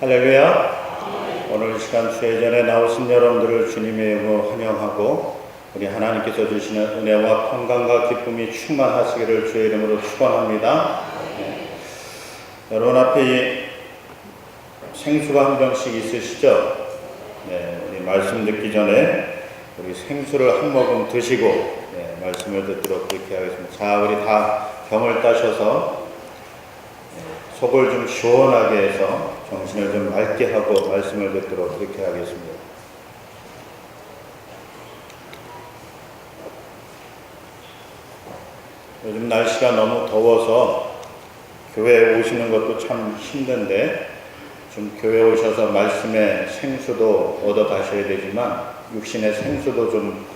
할렐루야. 오늘 시간 수혜전에 나오신 여러분들을 주님의 이름으로 환영하고 우리 하나님께서 주시는 은혜와 평강과 기쁨이 충만하시기를 주의 이름으로 축원합니다. 네. 여러분 앞에 이 생수가 한 병씩 있으시죠? 네, 우리 말씀 듣기 전에 우리 생수를 한 모금 드시고 네, 말씀을 듣도록 그렇게 하겠습니다. 자, 우리 다 병을 따셔서 네, 속을 좀 시원하게 해서 정신을 좀 맑게 하고 말씀을 듣도록 그렇게 하겠습니다. 요즘 날씨가 너무 더워서 교회에 오시는 것도 참 힘든데 좀 교회 오셔서 말씀의 생수도 얻어 가셔야 되지만 육신의 생수도 좀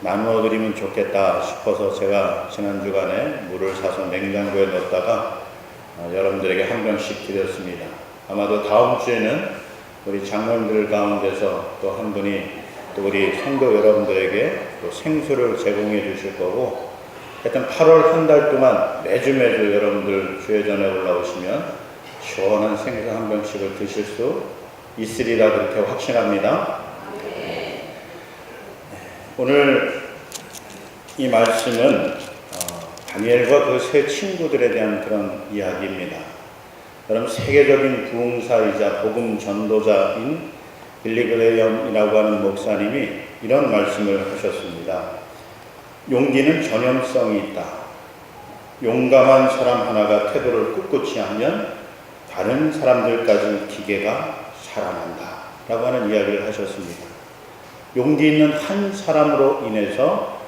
나누어 드리면 좋겠다 싶어서 제가 지난 주간에 물을 사서 냉장고에 넣었다가 어, 여러분들에게 한 병씩 드렸습니다. 아마도 다음 주에는 우리 장로님들 가운데서 또 한 분이 또 우리 성도 여러분들에게 또 생수를 제공해 주실 거고 하여튼 8월 한 달 동안 매주 매주 여러분들 주회전에 올라오시면 시원한 생수 한 병씩을 드실 수 있으리라 그렇게 확신합니다. 오늘 이 말씀은 어, 다니엘과 그 세 친구들에 대한 그런 이야기입니다. 여러분 세계적인 부흥사이자 복음 전도자인 빌리그레이엄이라고 하는 목사님이 이런 말씀을 하셨습니다. 용기는 전염성이 있다. 용감한 사람 하나가 태도를 꿋꿋이 하면 다른 사람들까지 기계가 살아난다. 라고 하는 이야기를 하셨습니다. 용기 있는 한 사람으로 인해서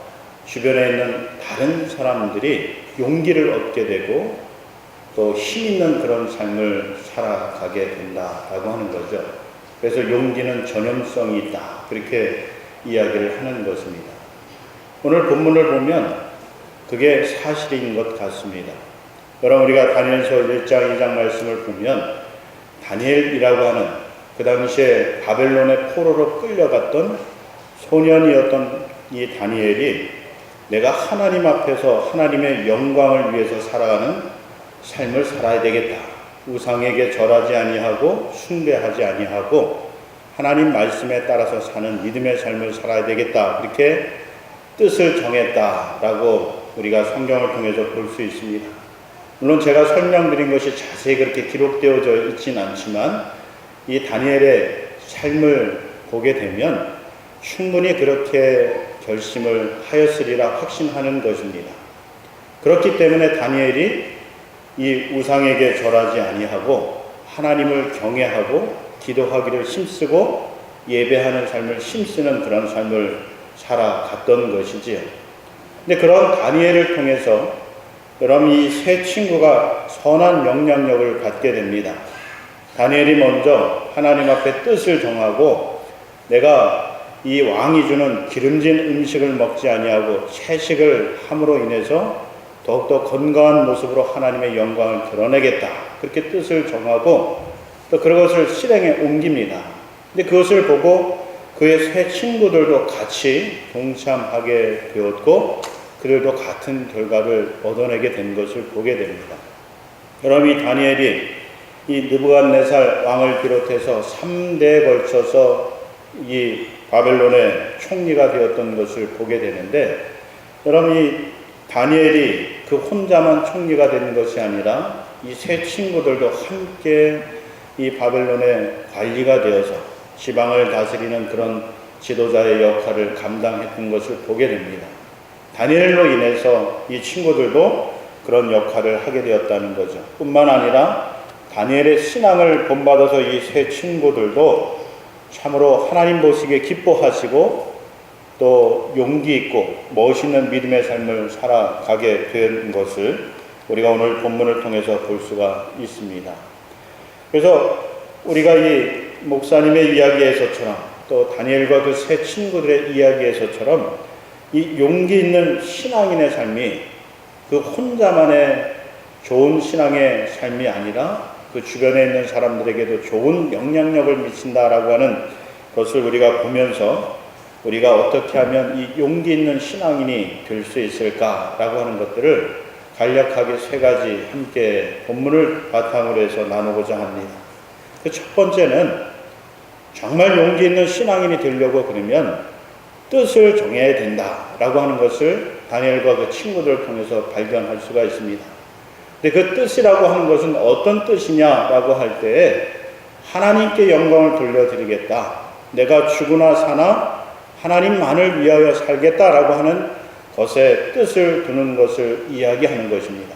주변에 있는 다른 사람들이 용기를 얻게 되고 또 힘 있는 그런 삶을 살아가게 된다라고 하는 거죠. 그래서 용기는 전염성이 있다. 그렇게 이야기를 하는 것입니다. 오늘 본문을 보면 그게 사실인 것 같습니다. 여러분 우리가 다니엘서 1장 2장 말씀을 보면 다니엘이라고 하는 그 당시에 바벨론의 포로로 끌려갔던 소년이었던 이 다니엘이 내가 하나님 앞에서 하나님의 영광을 위해서 살아가는 삶을 살아야 되겠다. 우상에게 절하지 아니하고 숭배하지 아니하고 하나님 말씀에 따라서 사는 믿음의 삶을 살아야 되겠다. 그렇게 뜻을 정했다라고 우리가 성경을 통해서 볼 수 있습니다. 물론 제가 설명드린 것이 자세히 그렇게 기록되어져 있진 않지만 이 다니엘의 삶을 보게 되면 충분히 그렇게 결심을 하였으리라 확신하는 것입니다. 그렇기 때문에 다니엘이 이 우상에게 절하지 아니하고 하나님을 경외하고 기도하기를 힘쓰고 예배하는 삶을 힘쓰는 그런 삶을 살아갔던 것이지요. 근데 그런 다니엘을 통해서 여러분 이세 친구가 선한 영향력을 갖게 됩니다. 다니엘이 먼저 하나님 앞에 뜻을 정하고 내가 이 왕이 주는 기름진 음식을 먹지 아니하고 채식을 함으로 인해서 더욱더 건강한 모습으로 하나님의 영광을 드러내겠다. 그렇게 뜻을 정하고 또 그것을 실행에 옮깁니다. 근데 그것을 보고 그의 세 친구들도 같이 동참하게 되었고 그들도 같은 결과를 얻어내게 된 것을 보게 됩니다. 여러분 이 다니엘이 이 느부갓네살 왕을 비롯해서 3대에 걸쳐서 이 바벨론의 총리가 되었던 것을 보게 되는데 여러분 이 다니엘이 그 혼자만 총리가 되는 것이 아니라 이 세 친구들도 함께 이 바벨론의 관리가 되어서 지방을 다스리는 그런 지도자의 역할을 감당했던 것을 보게 됩니다. 다니엘로 인해서 이 친구들도 그런 역할을 하게 되었다는 거죠. 뿐만 아니라 다니엘의 신앙을 본받아서 이 세 친구들도 참으로 하나님 보시기에 기뻐하시고 또 용기 있고 멋있는 믿음의 삶을 살아가게 된 것을 우리가 오늘 본문을 통해서 볼 수가 있습니다. 그래서 우리가 이 목사님의 이야기에서처럼 또 다니엘과 그 세 친구들의 이야기에서처럼 이 용기 있는 신앙인의 삶이 그 혼자만의 좋은 신앙의 삶이 아니라 그 주변에 있는 사람들에게도 좋은 영향력을 미친다라고 하는 것을 우리가 보면서 우리가 어떻게 하면 이 용기 있는 신앙인이 될 수 있을까라고 하는 것들을 간략하게 세 가지 함께 본문을 바탕으로 해서 나누고자 합니다. 그 첫 번째는 정말 용기 있는 신앙인이 되려고 그러면 뜻을 정해야 된다라고 하는 것을 다니엘과 그 친구들을 통해서 발견할 수가 있습니다. 근데 그 뜻이라고 하는 것은 어떤 뜻이냐라고 할 때에 하나님께 영광을 돌려드리겠다. 내가 죽으나 사나 하나님만을 위하여 살겠다라고 하는 것에 뜻을 두는 것을 이야기하는 것입니다.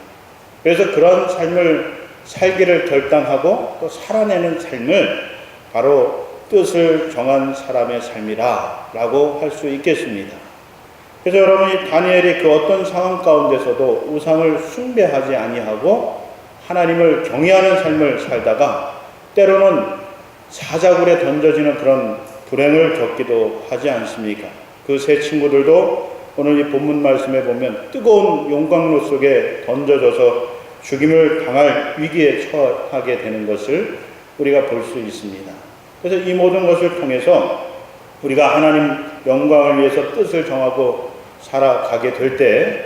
그래서 그런 삶을 살기를 결단하고 또 살아내는 삶을 바로 뜻을 정한 사람의 삶이라라고 할 수 있겠습니다. 그래서 여러분이 다니엘이 그 어떤 상황 가운데서도 우상을 숭배하지 아니하고 하나님을 경외하는 삶을 살다가 때로는 사자굴에 던져지는 그런 불행을 겪기도 하지 않습니까? 그 세 친구들도 오늘 이 본문 말씀에 보면 뜨거운 용광로 속에 던져져서 죽임을 당할 위기에 처하게 되는 것을 우리가 볼 수 있습니다. 그래서 이 모든 것을 통해서 우리가 하나님 영광을 위해서 뜻을 정하고 살아가게 될 때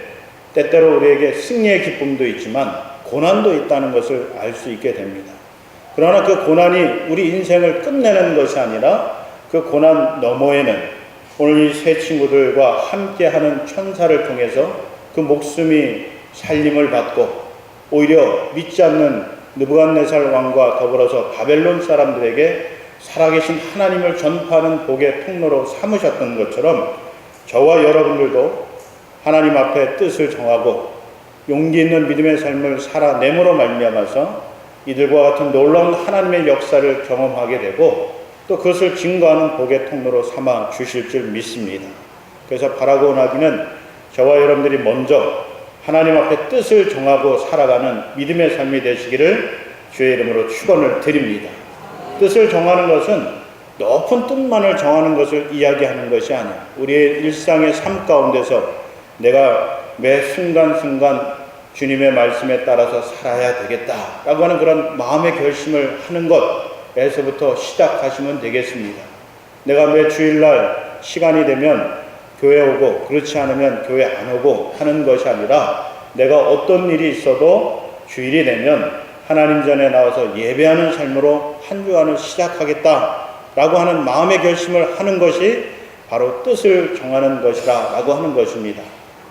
때때로 우리에게 승리의 기쁨도 있지만 고난도 있다는 것을 알 수 있게 됩니다. 그러나 그 고난이 우리 인생을 끝내는 것이 아니라 그 고난 너머에는 오늘 이 세 친구들과 함께 하는 천사를 통해서 그 목숨이 살림을 받고 오히려 믿지 않는 느부갓네살 왕과 더불어서 바벨론 사람들에게 살아계신 하나님을 전파하는 복의 통로로 삼으셨던 것처럼 저와 여러분들도 하나님 앞에 뜻을 정하고 용기 있는 믿음의 삶을 살아내므로 말미암아서 이들과 같은 놀라운 하나님의 역사를 경험하게 되고 또 그것을 증거하는 복의 통로로 삼아 주실 줄 믿습니다. 그래서 바라고 원하기는 저와 여러분들이 먼저 하나님 앞에 뜻을 정하고 살아가는 믿음의 삶이 되시기를 주의 이름으로 축원을 드립니다. 뜻을 정하는 것은 높은 뜻만을 정하는 것을 이야기하는 것이 아니야. 우리의 일상의 삶 가운데서 내가 매 순간순간 주님의 말씀에 따라서 살아야 되겠다라고 하는 그런 마음의 결심을 하는 것 에서부터 시작하시면 되겠습니다. 내가 매 주일날 시간이 되면 교회 오고 그렇지 않으면 교회 안 오고 하는 것이 아니라 내가 어떤 일이 있어도 주일이 되면 하나님 전에 나와서 예배하는 삶으로 한 주간을 시작하겠다라고 하는 마음의 결심을 하는 것이 바로 뜻을 정하는 것이라라고 하는 것입니다.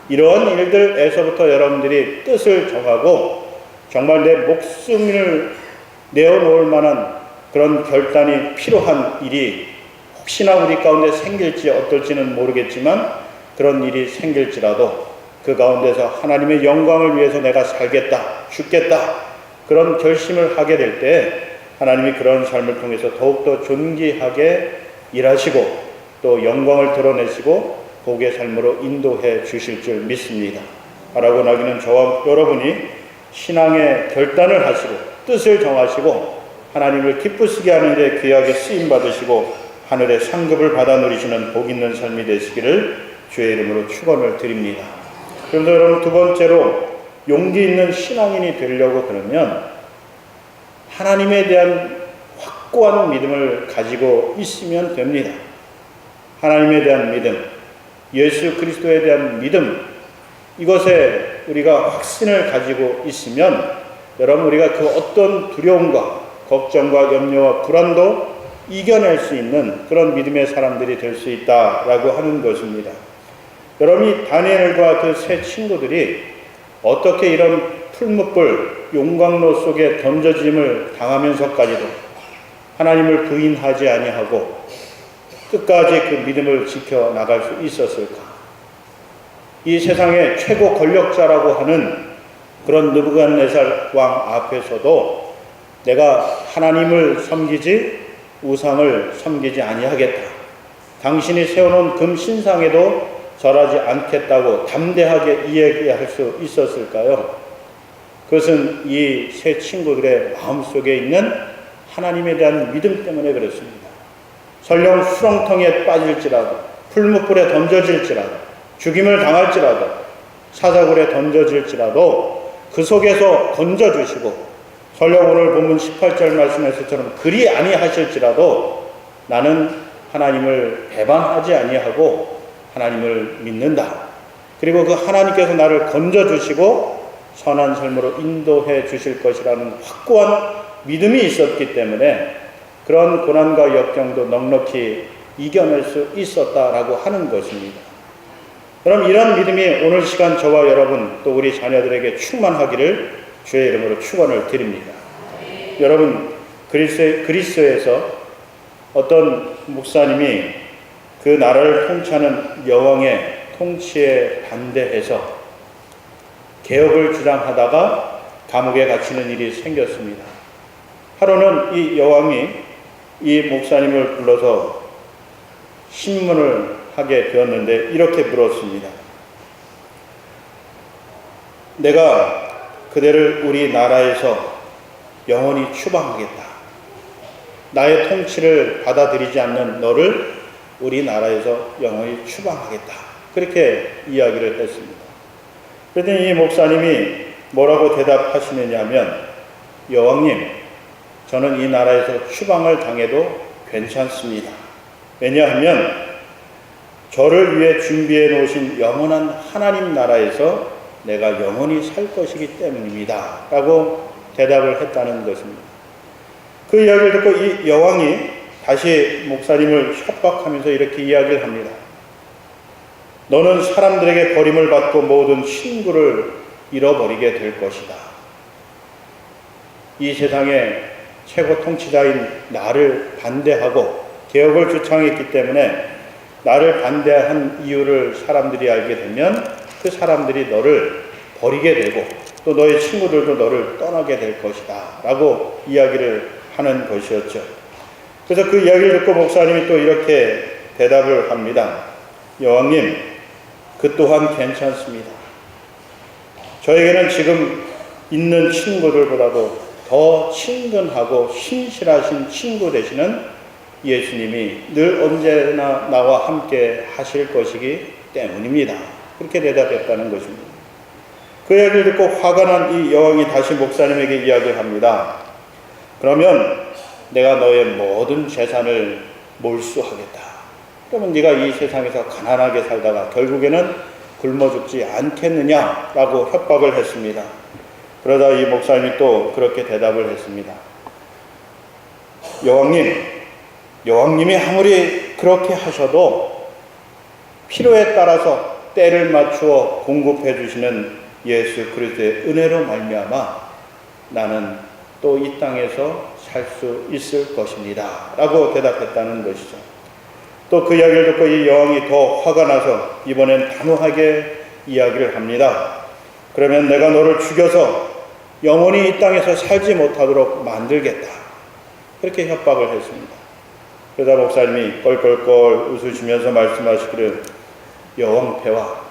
이러한 일들에서부터 여러분들이 뜻을 정하고 정말 내 목숨을 내어놓을 만한 그런 결단이 필요한 일이 혹시나 우리 가운데 생길지 어떨지는 모르겠지만 그런 일이 생길지라도 그 가운데서 하나님의 영광을 위해서 내가 살겠다, 죽겠다 그런 결심을 하게 될 때 하나님이 그런 삶을 통해서 더욱더 존귀하게 일하시고 또 영광을 드러내시고 복의 삶으로 인도해 주실 줄 믿습니다. 바라고 나기는 저와 여러분이 신앙의 결단을 하시고 뜻을 정하시고 하나님을 기쁘시게 하는 데 귀하게 쓰임 받으시고 하늘의 상급을 받아 누리시는 복 있는 삶이 되시기를 주의 이름으로 축원을 드립니다. 그런데 여러분 두 번째로 용기 있는 신앙인이 되려고 그러면 하나님에 대한 확고한 믿음을 가지고 있으면 됩니다. 하나님에 대한 믿음, 예수 그리스도에 대한 믿음, 이것에 우리가 확신을 가지고 있으면 여러분 우리가 그 어떤 두려움과 걱정과 염려와 불안도 이겨낼 수 있는 그런 믿음의 사람들이 될 수 있다라고 하는 것입니다. 여러분이 다니엘과 그 세 친구들이 어떻게 이런 풀무불 용광로 속에 던져짐을 당하면서까지도 하나님을 부인하지 아니하고 끝까지 그 믿음을 지켜 나갈 수 있었을까? 이 세상의 최고 권력자라고 하는 그런 느부갓네살 왕 앞에서도 내가 하나님을 섬기지 우상을 섬기지 아니하겠다. 당신이 세워놓은 금 신상에도 절하지 않겠다고 담대하게 이야기할 수 있었을까요? 그것은 이 세 친구들의 마음속에 있는 하나님에 대한 믿음 때문에 그렇습니다. 설령 수렁텅에 빠질지라도 풀무불에 던져질지라도 죽임을 당할지라도 사자굴에 던져질지라도 그 속에서 건져주시고 설령 오늘 본문 18절 말씀에서처럼 그리 아니하실지라도 나는 하나님을 배반하지 아니하고 하나님을 믿는다. 그리고 그 하나님께서 나를 건져 주시고 선한 삶으로 인도해 주실 것이라는 확고한 믿음이 있었기 때문에 그런 고난과 역경도 넉넉히 이겨낼 수 있었다라고 하는 것입니다. 그럼 이런 믿음이 오늘 시간 저와 여러분 또 우리 자녀들에게 충만하기를 주의 이름으로 축원을 드립니다. 여러분 그리스 그리스에서 어떤 목사님이 그 나라를 통치하는 여왕의 통치에 반대해서 개혁을 주장하다가 감옥에 갇히는 일이 생겼습니다. 하루는 이 여왕이 이 목사님을 불러서 신문을 하게 되었는데 이렇게 물었습니다. 내가 그대를 우리 나라에서 영원히 추방하겠다. 나의 통치를 받아들이지 않는 너를 우리나라에서 영원히 추방하겠다. 그렇게 이야기를 했습니다. 그랬더니 이 목사님이 뭐라고 대답하시느냐 하면 여왕님, 저는 이 나라에서 추방을 당해도 괜찮습니다. 왜냐하면 저를 위해 준비해 놓으신 영원한 하나님 나라에서 내가 영원히 살 것이기 때문입니다. 라고 대답을 했다는 것입니다. 그 이야기를 듣고 이 여왕이 다시 목사님을 협박하면서 이렇게 이야기를 합니다. 너는 사람들에게 버림을 받고 모든 친구를 잃어버리게 될 것이다. 이 세상의 최고 통치자인 나를 반대하고 개혁을 주창했기 때문에 나를 반대한 이유를 사람들이 알게 되면 그 사람들이 너를 버리게 되고 또 너의 친구들도 너를 떠나게 될 것이다. 라고 이야기를 하는 것이었죠. 그래서 그 이야기를 듣고 목사님이 또 이렇게 대답을 합니다. 여왕님, 그 또한 괜찮습니다. 저에게는 지금 있는 친구들보다도 더 친근하고 신실하신 친구 되시는 예수님이 늘 언제나 나와 함께 하실 것이기 때문입니다. 그렇게 대답했다는 것입니다. 그 이야기를 듣고 화가 난 이 여왕이 다시 목사님에게 이야기합니다. 그러면 내가 너의 모든 재산을 몰수하겠다. 그러면 네가 이 세상에서 가난하게 살다가 결국에는 굶어 죽지 않겠느냐라고 협박을 했습니다. 그러다 이 목사님이 또 그렇게 대답을 했습니다. 여왕님, 여왕님이 아무리 그렇게 하셔도 필요에 따라서 때를 맞추어 공급해 주시는 예수 그리스도의 은혜로 말미암아 나는 또 이 땅에서 살 수 있을 것입니다. 라고 대답했다는 것이죠. 또 그 이야기를 듣고 이 여왕이 더 화가 나서 이번엔 단호하게 이야기를 합니다. 그러면 내가 너를 죽여서 영원히 이 땅에서 살지 못하도록 만들겠다. 그렇게 협박을 했습니다. 그러다 목사님이 껄껄껄 웃으시면서 말씀하시기를 여왕패와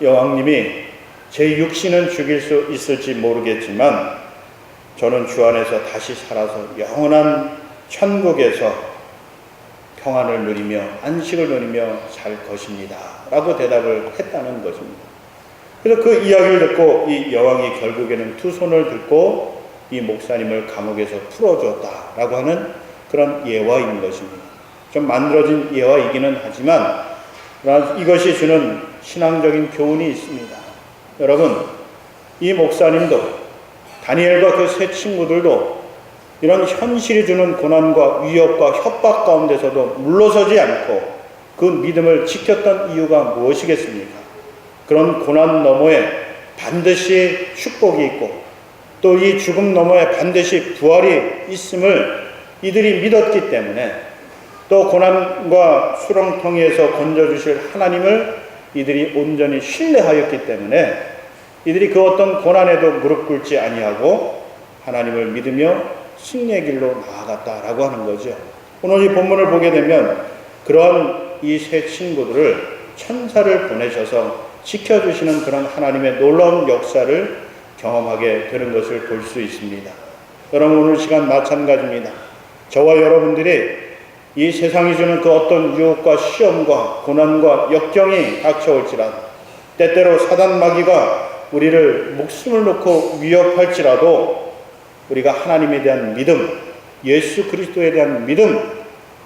여왕님이 제 육신은 죽일 수 있을지 모르겠지만 저는 주 안에서 다시 살아서 영원한 천국에서 평안을 누리며 안식을 누리며 살 것입니다. 라고 대답을 했다는 것입니다. 그래서 그 이야기를 듣고 이 여왕이 결국에는 두 손을 들고 이 목사님을 감옥에서 풀어주었다라고 하는 그런 예화인 것입니다. 좀 만들어진 예화이기는 하지만 이것이 주는 신앙적인 교훈이 있습니다. 여러분, 이 목사님도 다니엘과 그 세 친구들도 이런 현실이 주는 고난과 위협과 협박 가운데서도 물러서지 않고 그 믿음을 지켰던 이유가 무엇이겠습니까? 그런 고난 너머에 반드시 축복이 있고 또 이 죽음 너머에 반드시 부활이 있음을 이들이 믿었기 때문에 또 고난과 수렁텅이에서 건져주실 하나님을 이들이 온전히 신뢰하였기 때문에 이들이 그 어떤 고난에도 무릎 꿇지 아니하고 하나님을 믿으며 승리의 길로 나아갔다라고 하는 거죠. 오늘 이 본문을 보게 되면 그런 이 세 친구들을 천사를 보내셔서 지켜주시는 그런 하나님의 놀라운 역사를 경험하게 되는 것을 볼 수 있습니다. 여러분 오늘 시간 마찬가지입니다. 저와 여러분들이 이 세상이 주는 그 어떤 유혹과 시험과 고난과 역경이 닥쳐올지라도 때때로 사단 마귀가 우리를 목숨을 놓고 위협할지라도 우리가 하나님에 대한 믿음, 예수 그리스도에 대한 믿음,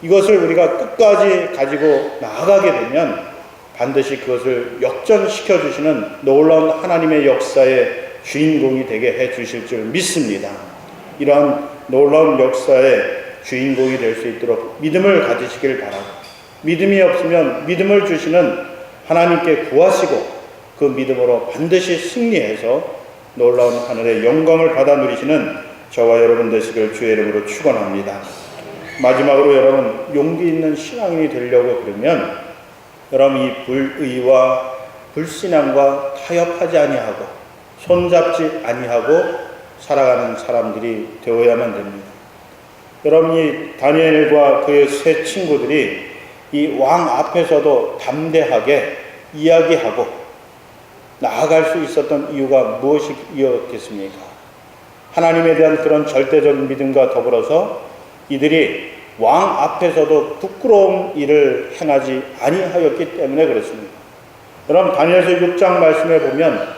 이것을 우리가 끝까지 가지고 나아가게 되면 반드시 그것을 역전시켜 주시는 놀라운 하나님의 역사의 주인공이 되게 해 주실 줄 믿습니다. 이러한 놀라운 역사의 주인공이 될 수 있도록 믿음을 가지시길 바라고 믿음이 없으면 믿음을 주시는 하나님께 구하시고 그 믿음으로 반드시 승리해서 놀라운 하늘의 영광을 받아 누리시는 저와 여러분 되시길 주의 이름으로 축원합니다. 마지막으로 여러분 용기 있는 신앙인이 되려고 그러면 여러분 이 불의와 불신앙과 타협하지 아니하고 손잡지 아니하고 살아가는 사람들이 되어야만 됩니다. 여러분 이 다니엘과 그의 세 친구들이 이 왕 앞에서도 담대하게 이야기하고 나아갈 수 있었던 이유가 무엇이었겠습니까? 하나님에 대한 그런 절대적인 믿음과 더불어서 이들이 왕 앞에서도 부끄러운 일을 행하지 아니하였기 때문에 그렇습니다. 여러분 다니엘서 6장 말씀에 보면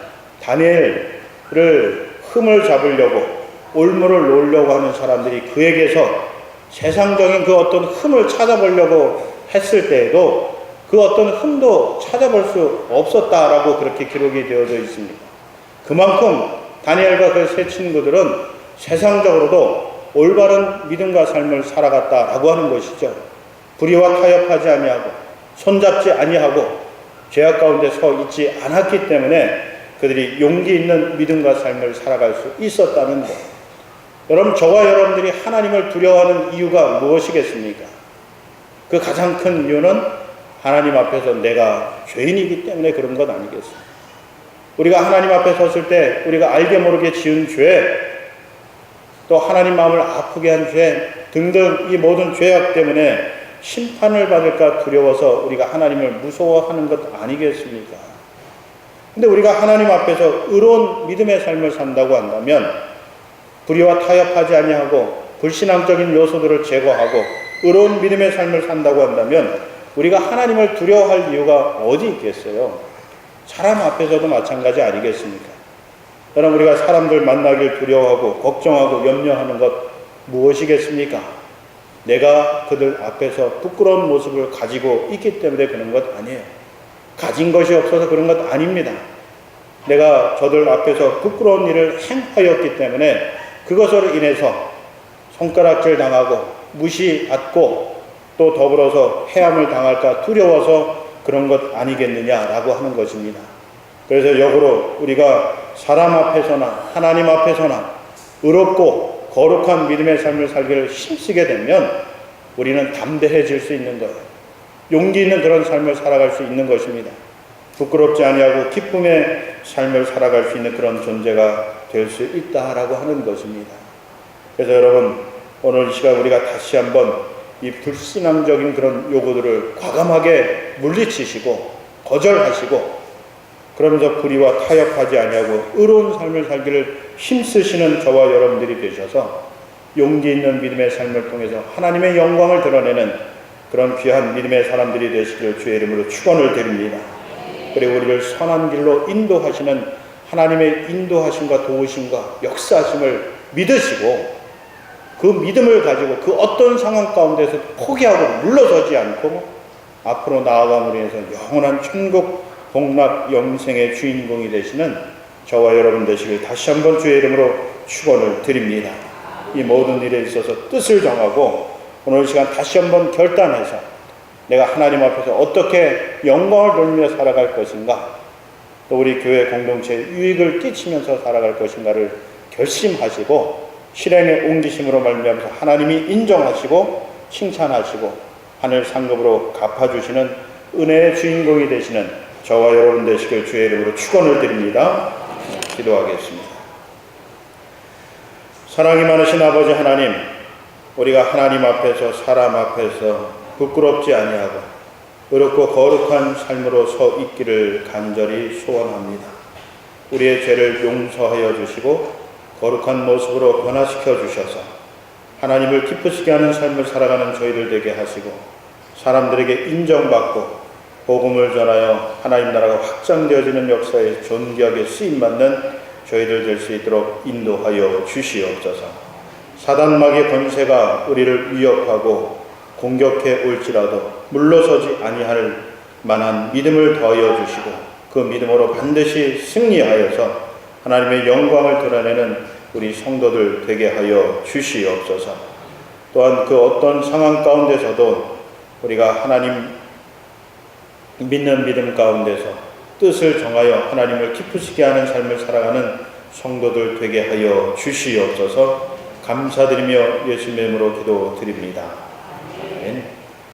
다니엘을 흠을 잡으려고 올무를 놓으려고 하는 사람들이 그에게서 세상적인 그 어떤 흠을 찾아보려고 했을 때에도 그 어떤 흠도 찾아볼 수 없었다라고 그렇게 기록이 되어져 있습니다. 그만큼 다니엘과 그 세 친구들은 세상적으로도 올바른 믿음과 삶을 살아갔다라고 하는 것이죠. 불의와 타협하지 아니하고 손잡지 아니하고 죄악 가운데 서 있지 않았기 때문에 그들이 용기 있는 믿음과 삶을 살아갈 수 있었다는 것. 여러분 저와 여러분들이 하나님을 두려워하는 이유가 무엇이겠습니까? 그 가장 큰 이유는 하나님 앞에서 내가 죄인이기 때문에 그런 것 아니겠습니까? 우리가 하나님 앞에 섰을 때 우리가 알게 모르게 지은 죄, 또 하나님 마음을 아프게 한 죄 등등 이 모든 죄악 때문에 심판을 받을까 두려워서 우리가 하나님을 무서워하는 것 아니겠습니까? 근데 우리가 하나님 앞에서 의로운 믿음의 삶을 산다고 한다면 불의와 타협하지 아니하고 불신앙적인 요소들을 제거하고 의로운 믿음의 삶을 산다고 한다면 우리가 하나님을 두려워할 이유가 어디 있겠어요? 사람 앞에서도 마찬가지 아니겠습니까? 여러분 우리가 사람들 만나길 두려워하고 걱정하고 염려하는 것 무엇이겠습니까? 내가 그들 앞에서 부끄러운 모습을 가지고 있기 때문에 그런 것 아니에요. 가진 것이 없어서 그런 것 아닙니다. 내가 저들 앞에서 부끄러운 일을 행하였기 때문에 그것으로 인해서 손가락질 당하고 무시받고 또 더불어서 해함을 당할까 두려워서 그런 것 아니겠느냐라고 하는 것입니다. 그래서 역으로 우리가 사람 앞에서나 하나님 앞에서나 의롭고 거룩한 믿음의 삶을 살기를 힘쓰게 되면 우리는 담대해질 수 있는 거예요. 용기 있는 그런 삶을 살아갈 수 있는 것입니다. 부끄럽지 아니하고 기쁨의 삶을 살아갈 수 있는 그런 존재가 될 수 있다라고 하는 것입니다. 그래서 여러분 오늘 이 시간 우리가 다시 한번 이 불신앙적인 그런 요구들을 과감하게 물리치시고 거절하시고 그러면서 불의와 타협하지 아니하고 의로운 삶을 살기를 힘쓰시는 저와 여러분들이 되셔서 용기 있는 믿음의 삶을 통해서 하나님의 영광을 드러내는 그런 귀한 믿음의 사람들이 되시기를 주의 이름으로 축원을 드립니다. 그리고 우리를 선한 길로 인도하시는 하나님의 인도하심과 도우심과 역사하심을 믿으시고 그 믿음을 가지고 그 어떤 상황 가운데서 포기하고 물러서지 않고 앞으로 나아감으로 인해서 영원한 천국 복락 영생의 주인공이 되시는 저와 여러분 되시길 다시 한번 주의 이름으로 축원을 드립니다. 이 모든 일에 있어서 뜻을 정하고 오늘 시간 다시 한번 결단해서 내가 하나님 앞에서 어떻게 영광을 돌리며 살아갈 것인가 또 우리 교회 공동체에 유익을 끼치면서 살아갈 것인가를 결심하시고 실행에 옮기심으로 말미암아서 하나님이 인정하시고 칭찬하시고 하늘 상급으로 갚아주시는 은혜의 주인공이 되시는 저와 여러분 되시길 주의 이름으로 축원을 드립니다. 기도하겠습니다. 사랑이 많으신 아버지 하나님, 우리가 하나님 앞에서 사람 앞에서 부끄럽지 아니하고 의롭고 거룩한 삶으로 서 있기를 간절히 소원합니다. 우리의 죄를 용서하여 주시고 거룩한 모습으로 변화시켜 주셔서 하나님을 기쁘시게 하는 삶을 살아가는 저희들 되게 하시고 사람들에게 인정받고 복음을 전하여 하나님 나라가 확장되어지는 역사에 존귀하게 쓰임받는 저희들 될 수 있도록 인도하여 주시옵소서. 사단막의 권세가 우리를 위협하고 공격해 올지라도 물러서지 아니할 만한 믿음을 더하여 주시고 그 믿음으로 반드시 승리하여서 하나님의 영광을 드러내는 우리 성도들 되게 하여 주시옵소서. 또한 그 어떤 상황 가운데서도 우리가 하나님 믿는 믿음 가운데서 뜻을 정하여 하나님을 기쁘시게 하는 삶을 살아가는 성도들 되게 하여 주시옵소서 감사드리며 예수님의 이름으로 기도드립니다.